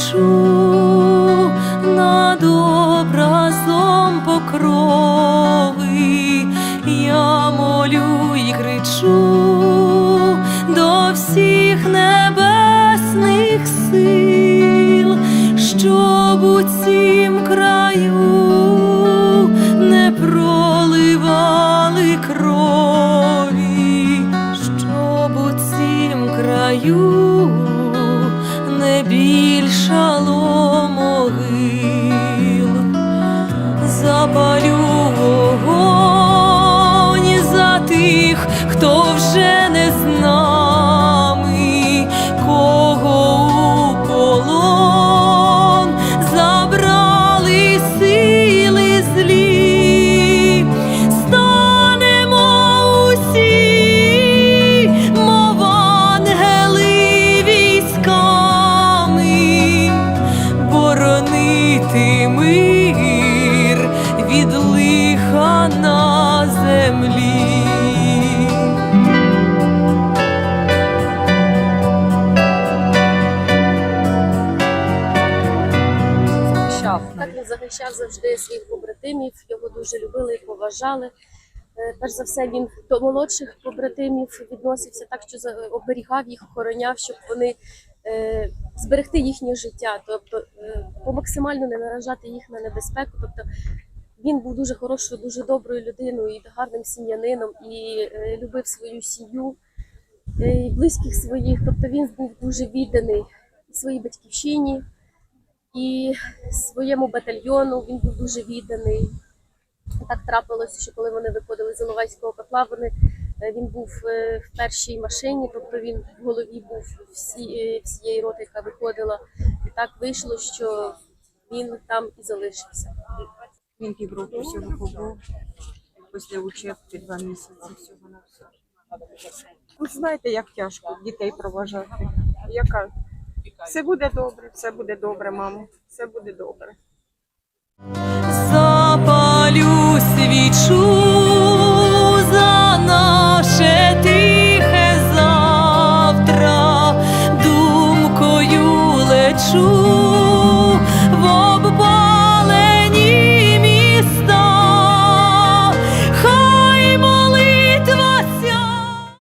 кричу над образом покрови, я молю і кричу до всіх небесних сил, щоб у цім краю не проливали крові, щоб у цім краю хто вже не з він захищав завжди своїх побратимів, його дуже любили і поважали. Е, Перш за все, він до молодших побратимів відносився так, що оберігав їх, охороняв, щоб вони е, зберегти їхнє життя, тобто е, максимально не наражати їх на небезпеку. Тобто він був дуже хорошою, дуже доброю людиною і гарним сім'янином, і любив свою сім'ю, і близьких своїх. Тобто він був дуже відданий своїй батьківщині і своєму батальйону він був дуже відданий. Так трапилося, що коли вони виходили з Іловайського котла, вони, е, він був е, в першій машині, тобто він в голові був всі, е, всієї роти, яка виходила. І так вийшло, що він там і залишився. Він півроку всього побув. Після учебки два місяці всього на все. Знаєте, як тяжко дітей проважати. Яка? Все буде добре, все буде добре, мамо. Все буде добре. Запалю свічу за наше тихе завтра. Думкою лечу.